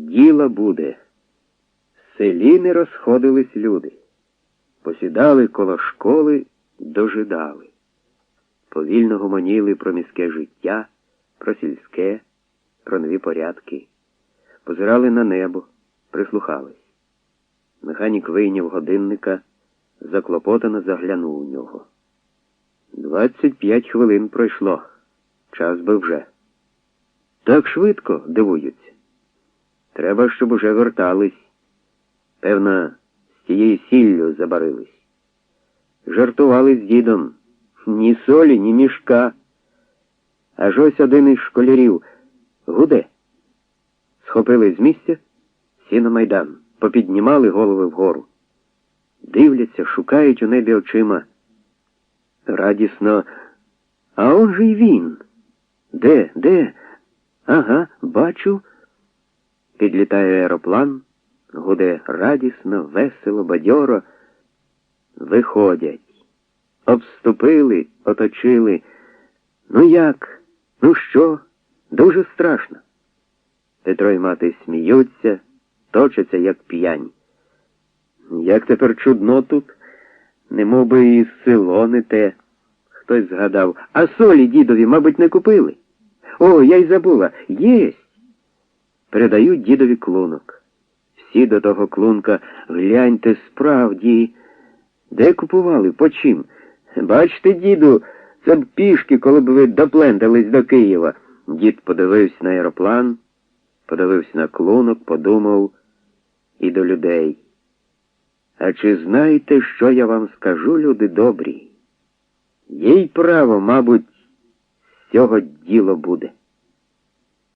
Діла буде. В селі не розходились люди. Посідали коло школи, дожидали. Повільно гомоніли про міське життя, про сільське, про нові порядки. Позирали на небо, прислухались. Механік вийняв годинника, заклопотано заглянув у нього. Двадцять п'ять хвилин пройшло. Час би вже. Так швидко дивуються. Треба, щоб уже вертались. Певно, з тією сіллю забарились. Жартували з дідом. Ні солі, ні мішка. Аж ось один із школярів гуде. Схопили з місця, всі на майдан, попіднімали голови вгору. Дивляться, шукають у небі очима. Радісно. А он же й він. Де, де? Ага, бачу. Підлітає аероплан, гуде радісно, весело, бадьоро. Виходять. Обступили, оточили. Ну як? Ну що? Дуже страшно. Петро й мати сміються, точаться, як п'яні. Як тепер чудно тут, немов би і село не те. Хтось згадав, а солі дідові, мабуть, не купили. О, я й забула, єсть. Передають дідові клунок. Всі до того клунка гляньте справді. Де купували? По чим? Бачите, діду, це б пішки, коли б ви доплентались до Києва. Дід подивився на аероплан, подивився на клунок, подумав і до людей. А чи знаєте, що я вам скажу, люди добрі? Їй право, мабуть, з цього діло буде.